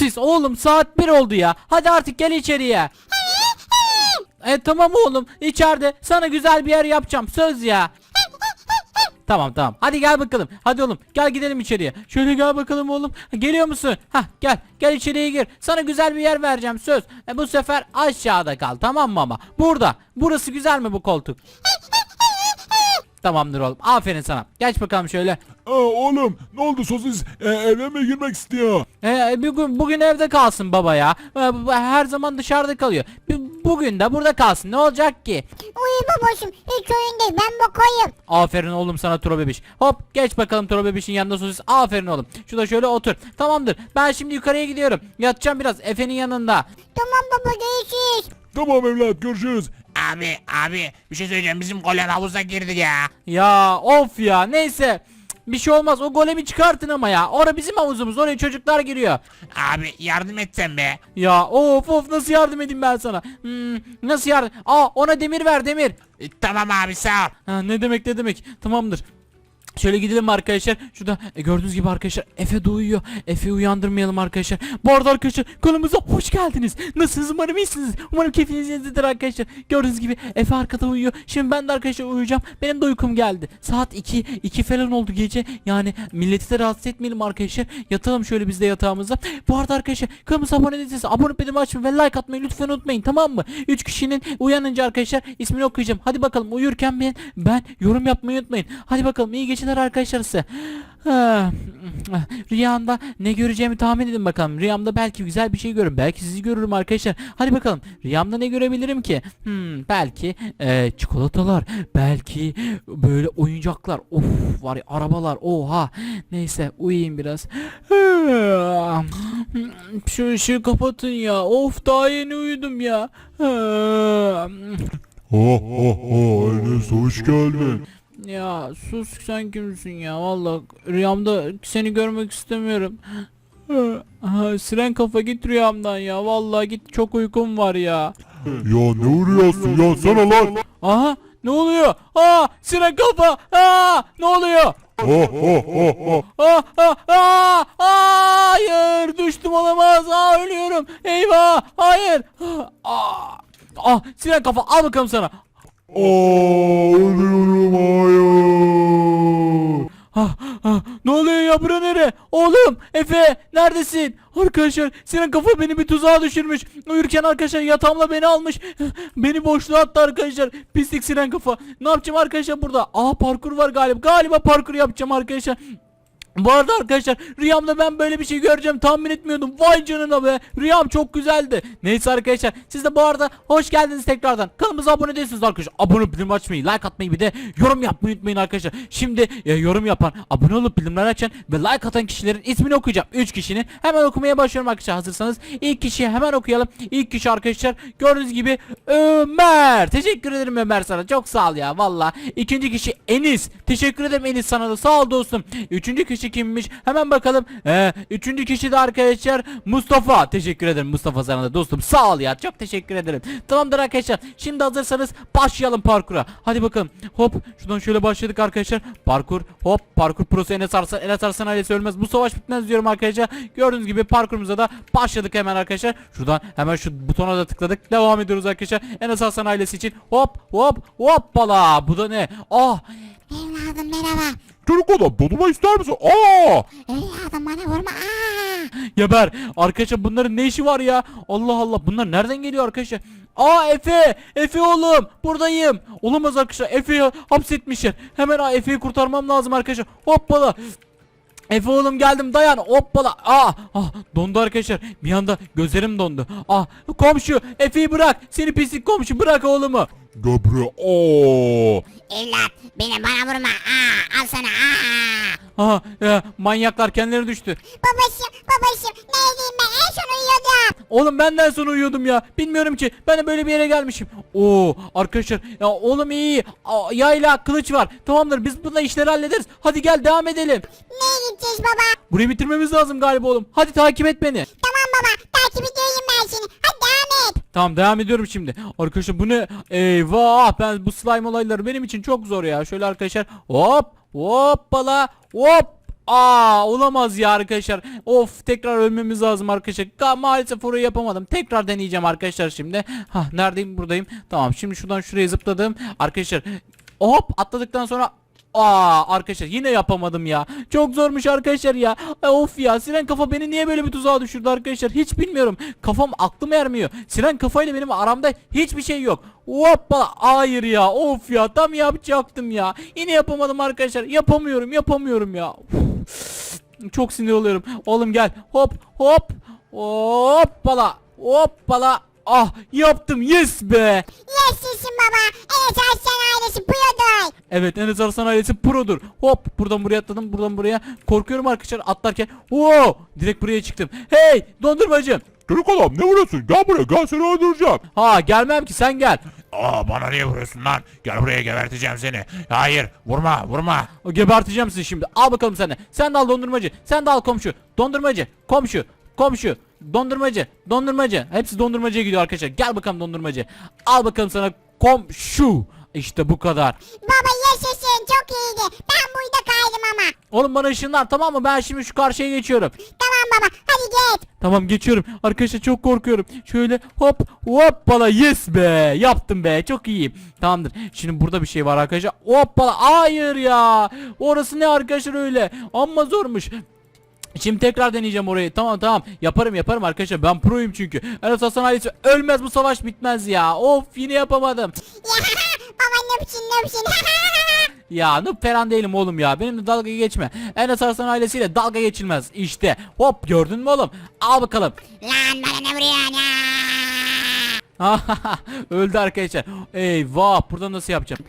Sosis oğlum saat 1 oldu ya. Hadi artık gel içeriye. E tamam oğlum içeride sana güzel bir yer yapacağım söz ya. Tamam tamam. Hadi gel bakalım. Hadi oğlum gel gidelim içeriye. Şöyle gel bakalım oğlum. Geliyor musun? Hah gel. Gel içeriye gir. Sana güzel bir yer vereceğim söz. E, bu sefer aşağıda kal tamam mı ama? Burada. Burası güzel mi bu koltuk? Tamamdır oğlum. Aferin sana. Geç bakalım şöyle. Aa, oğlum ne oldu sosis e, eve mi girmek istiyor? Ee, bugün, bugün evde kalsın baba ya. Ee, her zaman dışarıda kalıyor. Bu- Bugün de burada kalsın. Ne olacak ki? Uyu babacım hiç oyun değil ben bakayım. Aferin oğlum sana Turo bebiş. Hop geç bakalım Turo bebişin yanında sosis. Aferin oğlum. Şurada şöyle otur. Tamamdır. Ben şimdi yukarıya gidiyorum. Yatacağım biraz Efe'nin yanında. Tamam baba görüşürüz. Tamam evlat görüşürüz. Abi abi bir şey söyleyeceğim bizim golem havuza girdi ya. Ya of ya neyse. Bir şey olmaz. O golemi çıkartın ama ya. Orada bizim havuzumuz. Oraya çocuklar giriyor. Abi yardım etsen be. Ya of of nasıl yardım edeyim ben sana? Hmm, nasıl yardım? Aa ona demir ver demir. E, tamam abi sağ ol. Ha, ne demek ne demek. Tamamdır. Şöyle gidelim arkadaşlar. Şurada e, gördüğünüz gibi arkadaşlar Efe de uyuyor. Efe'yi uyandırmayalım arkadaşlar. Bu arada arkadaşlar kanalımıza hoş geldiniz. Nasılsınız umarım iyisiniz. Umarım keyfiniz yerindedir arkadaşlar. Gördüğünüz gibi Efe arkada uyuyor. Şimdi ben de arkadaşlar uyuyacağım. Benim de uykum geldi. Saat 2 2 falan oldu gece. Yani milleti de rahatsız etmeyelim arkadaşlar. Yatalım şöyle biz de yatağımıza. Bu arada arkadaşlar kanalımıza abone değilseniz abone bildirim açmayı ve like atmayı lütfen unutmayın tamam mı? 3 kişinin uyanınca arkadaşlar ismini okuyacağım. Hadi bakalım uyurken ben, ben yorum yapmayı unutmayın. Hadi bakalım iyi geceler arkadaşlar size. Rüyamda ne göreceğimi tahmin edin bakalım. Rüyamda belki güzel bir şey görürüm. Belki sizi görürüm arkadaşlar. Hadi bakalım. Rüyamda ne görebilirim ki? Hmm, belki e, çikolatalar. Belki böyle oyuncaklar. Of var ya arabalar. Oha. Neyse uyuyayım biraz. Şu ışığı kapatın ya. Of daha yeni uyudum ya. Ha ha ha Enes hoş geldin. Ya sus sen kimsin ya valla rüyamda seni görmek istemiyorum. Siren kafa git rüyamdan ya vallahi git çok uykum var ya. Ya ne uğruyorsun ya sana lan? Aha ne oluyor? Aa siren kafa! Aa ne oluyor? Ha ha ha. Aa, aa, aa, aa, hayır düştüm olamaz. Aa ölüyorum. Eyvah hayır. Aa, aa, siren kafa al bakalım sana. Aa ölüyorum hayır. Ah, ah, ne oluyor ya bura nere? Oğlum Efe neredesin? Arkadaşlar Sinan kafa beni bir tuzağa düşürmüş. Uyurken arkadaşlar yatağımla beni almış. Beni boşluğa attı arkadaşlar. Pislik Sinan kafa. Ne yapacağım arkadaşlar burada? Aa parkur var galiba. Galiba parkur yapacağım arkadaşlar. Bu arada arkadaşlar rüyamda ben böyle bir şey göreceğim tahmin etmiyordum. Vay canına be. Rüyam çok güzeldi. Neyse arkadaşlar siz de bu arada hoş geldiniz tekrardan. Kanalımıza abone değilsiniz arkadaşlar. Abone bildirim açmayı, like atmayı bir de yorum yapmayı unutmayın arkadaşlar. Şimdi e, yorum yapan, abone olup bildirimler açan ve like atan kişilerin ismini okuyacağım. 3 kişinin. Hemen okumaya başlıyorum arkadaşlar hazırsanız. İlk kişiyi hemen okuyalım. İlk kişi arkadaşlar gördüğünüz gibi Ömer. Teşekkür ederim Ömer sana. Çok sağ ol ya valla. İkinci kişi Enis. Teşekkür ederim Enis sana da. Sağ ol dostum. Üçüncü kişi kimmiş? Hemen bakalım. Ee, üçüncü kişi de arkadaşlar Mustafa. Teşekkür ederim Mustafa sana da dostum. Sağ ol ya. Çok teşekkür ederim. Tamamdır arkadaşlar. Şimdi hazırsanız başlayalım parkura. Hadi bakalım. Hop. Şuradan şöyle başladık arkadaşlar. Parkur. Hop. Parkur prosu Enes Arslan. Enes Arslan ailesi ölmez. Bu savaş bitmez diyorum arkadaşlar. Gördüğünüz gibi parkurumuza da başladık hemen arkadaşlar. Şuradan hemen şu butona da tıkladık. Devam ediyoruz arkadaşlar. Enes Arslan ailesi için. Hop. Hop. Hoppala. Bu da ne? Ah. Evladım merhaba. Çocuk adam dondurma ister misin? Aa. Evladım bana vurma. Aa. Geber. Arkadaşlar bunların ne işi var ya? Allah Allah. Bunlar nereden geliyor arkadaşlar? Aa Efe! Efe oğlum! Buradayım. Olamaz arkadaşlar. Efe'yi hapsetmişler. Hemen Efe'yi kurtarmam lazım arkadaşlar. Hoppala. Efe oğlum geldim dayan hoppala ah, ah dondu arkadaşlar bir anda gözlerim dondu ah komşu Efe'yi bırak seni pislik komşu bırak oğlumu Buraya. Aa. Evlat beni bana vurma. Aa, al sana. Aa. ah ya, manyaklar kendileri düştü Babacım babacım neredeyim ben en son uyuyordum. Oğlum benden sonra uyuyordum ya. Bilmiyorum ki. Ben de böyle bir yere gelmişim. Oo arkadaşlar. Ya oğlum iyi. Aa, yayla kılıç var. Tamamdır biz bununla işleri hallederiz. Hadi gel devam edelim. Neye gideceğiz baba? Burayı bitirmemiz lazım galiba oğlum. Hadi takip et beni. Tamam baba takip ediyorum ben seni. Hadi devam et. Tamam devam ediyorum şimdi. Arkadaşlar bu ne? Eyvah ben bu slime olayları benim için çok zor ya. Şöyle arkadaşlar hop hoppala hop Aa olamaz ya arkadaşlar. Of tekrar ölmemiz lazım arkadaşlar. Maalesef orayı yapamadım. Tekrar deneyeceğim arkadaşlar şimdi. Ha neredeyim buradayım. Tamam şimdi şuradan şuraya zıpladım. Arkadaşlar hop atladıktan sonra Aa arkadaşlar yine yapamadım ya. Çok zormuş arkadaşlar ya. Ay, of ya Siren kafa beni niye böyle bir tuzağa düşürdü arkadaşlar? Hiç bilmiyorum. Kafam aklım ermiyor. Siren kafayla benim aramda hiçbir şey yok. Hoppa hayır ya. Of ya tam yapacaktım ya. Yine yapamadım arkadaşlar. Yapamıyorum yapamıyorum ya. Çok sinir oluyorum. Oğlum gel. Hop hop. Hoppala. Hoppala. Ah yaptım yes be. Yaşasın baba. Evet Arslan ailesi buyurdu. Evet Enes Arslan ailesi produr. Hop buradan buraya atladım buradan buraya. Korkuyorum arkadaşlar atlarken. Oo direkt buraya çıktım. Hey dondurmacı. Çocuk adam ne vuruyorsun? Gel buraya gel seni öldüreceğim. Ha gelmem ki sen gel. Aa bana niye vuruyorsun lan? Gel buraya geberteceğim seni. Hayır vurma vurma. O geberteceğim sizi şimdi. Al bakalım sen de. Sen de al dondurmacı. Sen de al komşu. Dondurmacı. Komşu. Komşu. Dondurmacı. Dondurmacı. Hepsi dondurmacıya gidiyor arkadaşlar. Gel bakalım dondurmacı. Al bakalım sana komşu. İşte bu kadar. Baba yaşasın çok iyiydi. Ben burada kaydım ama. Oğlum bana ışınlan tamam mı? Ben şimdi şu karşıya geçiyorum. Tamam baba hadi git. Tamam geçiyorum. Arkadaşlar çok korkuyorum. Şöyle hop hoppala yes be. Yaptım be. Çok iyiyim. Tamamdır. Şimdi burada bir şey var arkadaşlar. Hoppala. Hayır ya. Orası ne arkadaşlar öyle. Amma zormuş. Şimdi tekrar deneyeceğim orayı. Tamam tamam. Yaparım yaparım arkadaşlar. Ben proyum çünkü. Enes Hasan ailesi ölmez bu savaş bitmez ya. Of yine yapamadım. baba nöpçün nöpçün. Ya noob falan değilim oğlum ya. Benimle dalga geçme. Enes Arslan ailesiyle dalga geçilmez. İşte. Hop gördün mü oğlum? Al bakalım. Lan bana ne vuruyorsun ya? Öldü arkadaşlar. Eyvah burada nasıl yapacağım?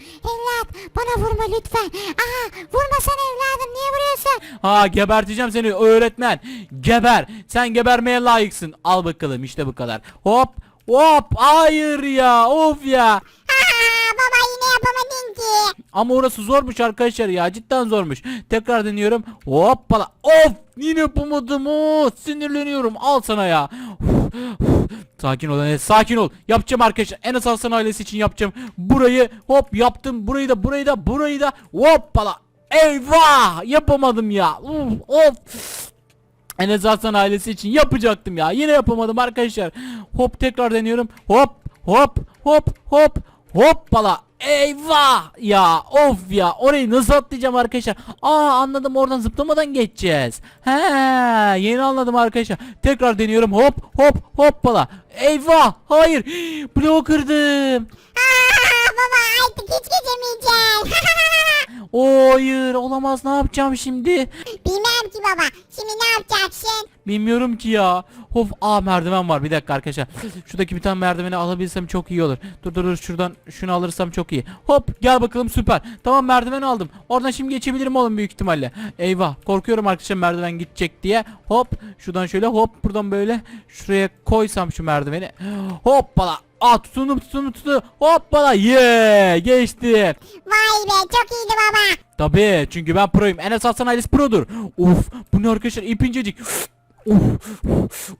Evlat bana vurma lütfen. Aha vurmasana evladım niye vuruyorsun? Ha geberteceğim seni öğretmen. Geber. Sen gebermeye layıksın. Al bakalım işte bu kadar. Hop hop hayır ya of ya. Aha baba yine yapamadın ki. Ama orası zormuş arkadaşlar ya cidden zormuş. Tekrar deniyorum. Hoppala. Of yine yapamadım. Oo, sinirleniyorum. Al sana ya. Sakin ol Enes sakin ol. Yapacağım arkadaşlar. Enes Hasan ailesi için yapacağım. Burayı hop yaptım. Burayı da burayı da burayı da hoppala. Eyvah yapamadım ya. Uf, of. Enes Hasan ailesi için yapacaktım ya. Yine yapamadım arkadaşlar. Hop tekrar deniyorum. Hop hop hop hop hoppala. Eyvah! Ya of ya orayı nasıl atlayacağım arkadaşlar? Aa anladım oradan zıplamadan geçeceğiz. He yeni anladım arkadaşlar. Tekrar deniyorum hop hop hoppala. Eyvah! Hayır! Bloğu kırdım. Aa, baba artık hiç geçemeyeceğim. Oo, Hayır olamaz. Ne yapacağım şimdi? Bilmem ki baba. Şimdi ne yapacaksın? Bilmiyorum ki ya. Of aa merdiven var. Bir dakika arkadaşlar. Şuradaki bir tane merdiveni alabilsem çok iyi olur. Dur dur dur şuradan şunu alırsam çok iyi. Hop gel bakalım süper. Tamam merdiveni aldım. Oradan şimdi geçebilirim oğlum büyük ihtimalle. Eyvah korkuyorum arkadaşlar merdiven gidecek diye. Hop şuradan şöyle hop buradan böyle şuraya koysam şu merdiveni. Hoppala. Aa tutundum tutundum tutundum. Hoppala. Yeah geçti. Vay be çok iyiydi baba. Tabii çünkü ben proyum. Enes Hasan ailesi produr. Uf bu ne arkadaşlar ip incecik. Uf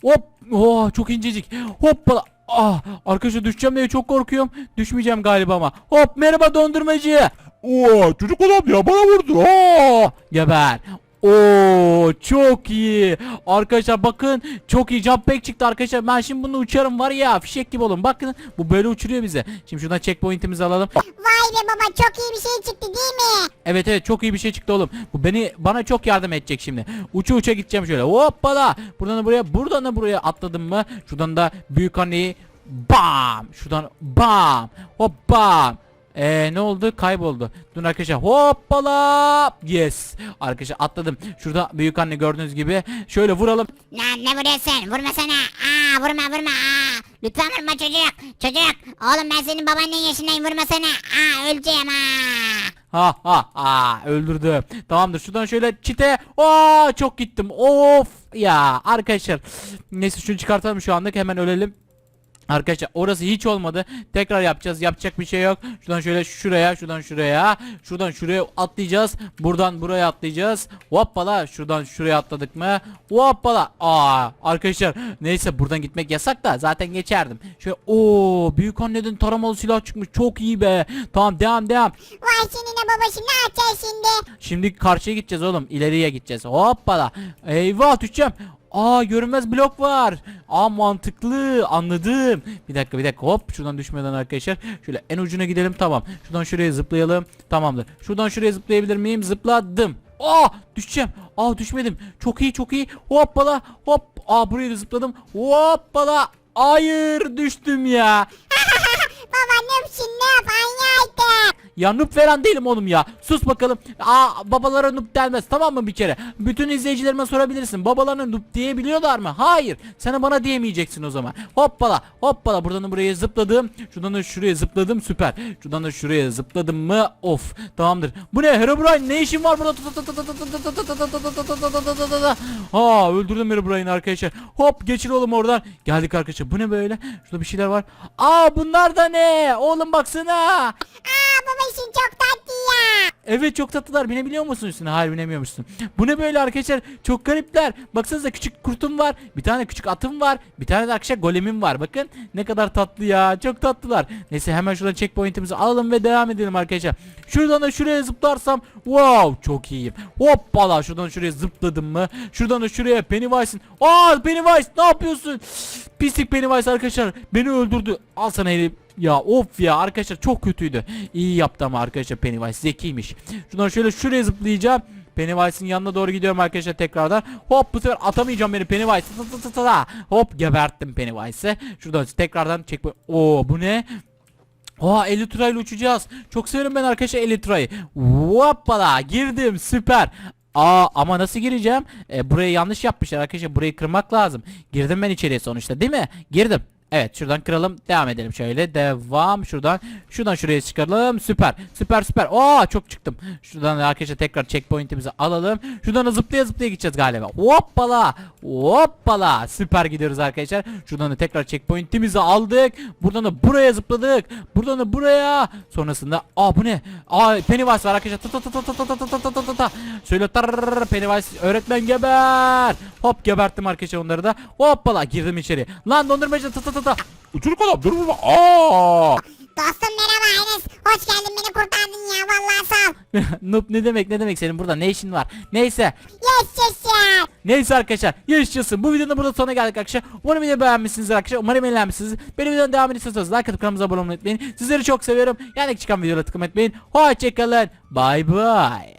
hop oh, çok incecik. Hoppala. Ah arkadaşlar düşeceğim diye çok korkuyorum. Düşmeyeceğim galiba ama. Hop merhaba dondurmacı. Oo çocuk adam ya bana vurdu. Aa. Geber. Oo çok iyi. Arkadaşlar bakın çok iyi jump pack çıktı arkadaşlar. Ben şimdi bunu uçarım var ya fişek gibi olun. Bakın bu böyle uçuruyor bize. Şimdi şuradan checkpoint'imizi alalım. Vay be baba çok iyi bir şey çıktı değil mi? Evet evet çok iyi bir şey çıktı oğlum. Bu beni bana çok yardım edecek şimdi. Uça uça gideceğim şöyle. Hoppala. Buradan da buraya, buradan da buraya atladım mı? Şuradan da büyük anneyi bam. Şuradan bam. Hop bam. Eee ne oldu? Kayboldu. Dur arkadaşlar hoppala. Yes. Arkadaşlar atladım. Şurada büyük anne gördüğünüz gibi. Şöyle vuralım. Lan ne vuruyorsun? Vurmasana. Aa vurma vurma. Aa. Lütfen vurma çocuk. Çocuk. Oğlum ben senin babaannen yaşındayım vurmasana. Aa öleceğim aa. Ha ha ha öldürdüm. Tamamdır şuradan şöyle çite. Aa çok gittim. Of ya arkadaşlar. Neyse şunu çıkartalım şu anlık hemen ölelim. Arkadaşlar orası hiç olmadı. Tekrar yapacağız. Yapacak bir şey yok. Şuradan şöyle şuraya, şuradan şuraya, şuradan şuraya atlayacağız. Buradan buraya atlayacağız. Hoppala şuradan şuraya atladık mı? Hoppala. Aa arkadaşlar neyse buradan gitmek yasak da zaten geçerdim. Şöyle o büyük anneden taramalı silah çıkmış. Çok iyi be. Tamam devam devam. Vay seninle baba şimdi ne yapacağız şimdi? Şimdi karşıya gideceğiz oğlum. İleriye gideceğiz. Hoppala. Eyvah düşeceğim. Aa görünmez blok var. Aa mantıklı anladım. Bir dakika bir dakika hop şuradan düşmeden arkadaşlar. Şöyle en ucuna gidelim tamam. Şuradan şuraya zıplayalım. Tamamdır. Şuradan şuraya zıplayabilir miyim? Zıpladım. Aa düşeceğim. Aa düşmedim. Çok iyi çok iyi. Hoppala hop. Aa buraya da zıpladım. Hoppala. Hayır düştüm ya. baba ne yapsın ne yap anlayaydı. Ya noob falan değilim oğlum ya. Sus bakalım. Aa babalara noob denmez tamam mı bir kere? Bütün izleyicilerime sorabilirsin. Babalarına noob diyebiliyorlar mı? Hayır. Sana bana diyemeyeceksin o zaman. Hoppala hoppala buradan da buraya zıpladım. Şuradan da şuraya zıpladım süper. Şuradan da şuraya zıpladım mı? Of tamamdır. Bu ne Herobrine ne işin var burada? Ha öldürdüm Herobrine'i arkadaşlar. Hop geçir oğlum oradan. Geldik arkadaşlar. Bu ne böyle? Şurada bir şeyler var. Aa bunlar da ne? Oğlum baksana. Aa baba işin çok tatlı ya. Evet çok tatlılar binebiliyor musun üstüne? Hayır binemiyormuşsun. Bu ne böyle arkadaşlar? Çok garipler. Baksanıza küçük kurtum var. Bir tane küçük atım var. Bir tane de arkadaşlar golemim var. Bakın ne kadar tatlı ya. Çok tatlılar. Neyse hemen şuradan checkpoint'imizi alalım ve devam edelim arkadaşlar. Şuradan da şuraya zıplarsam wow çok iyiyim. Hoppala şuradan şuraya zıpladım mı? Şuradan da şuraya Pennywise'ın. Aa Pennywise ne yapıyorsun? Pislik Pennywise arkadaşlar beni öldürdü. Al sana herif. Ya of ya arkadaşlar çok kötüydü. İyi yaptı ama arkadaşlar Pennywise zekiymiş. Şuradan şöyle şuraya zıplayacağım. Pennywise'ın yanına doğru gidiyorum arkadaşlar tekrardan. Hop bu sefer atamayacağım beni Pennywise. Hop geberttim Pennywise'ı. Şuradan tekrardan çek. Oo bu ne? Oha Elytra ile uçacağız. Çok severim ben arkadaşlar Elytra'yı. Hoppala girdim süper. Aa ama nasıl gireceğim? E, burayı yanlış yapmışlar arkadaşlar. Burayı kırmak lazım. Girdim ben içeriye sonuçta değil mi? Girdim. Evet şuradan kıralım. Devam edelim şöyle. Devam şuradan. Şuradan şuraya çıkaralım. Süper. Süper süper. Aa çok çıktım. Şuradan da arkadaşlar tekrar checkpoint'imizi alalım. Şuradan da zıplaya zıplaya gideceğiz galiba. Hoppala. Hoppala. Süper gidiyoruz arkadaşlar. Şuradan da tekrar checkpoint'imizi aldık. Buradan da buraya zıpladık. Buradan da buraya. Sonrasında aa bu ne? Aa Pennywise var arkadaşlar. Ta ta ta ta ta ta ta ta ta ta ta ta. Şöyle tar Pennywise öğretmen geber. Hop geberttim arkadaşlar onları da. Hoppala girdim içeri. Lan dondurmacı ta ta ta ta. Çocuk adam dur dur. Aa! Dostum merhaba Enes. Hoş geldin beni kurtardın ya vallahi sağ ol. Noob ne demek ne demek senin burada ne işin var? Neyse. Yaşasın. Neyse arkadaşlar yaşasın. Bu videonun burada sonuna geldik arkadaşlar. Umarım videoyu beğenmişsinizdir arkadaşlar. Umarım eğlenmişsiniz. Benim videonun devamını istiyorsanız like atıp kanalımıza abone olmayı unutmayın. Sizleri çok seviyorum. Yani çıkan videolara tıklamayı unutmayın. Hoşçakalın. Bye bye.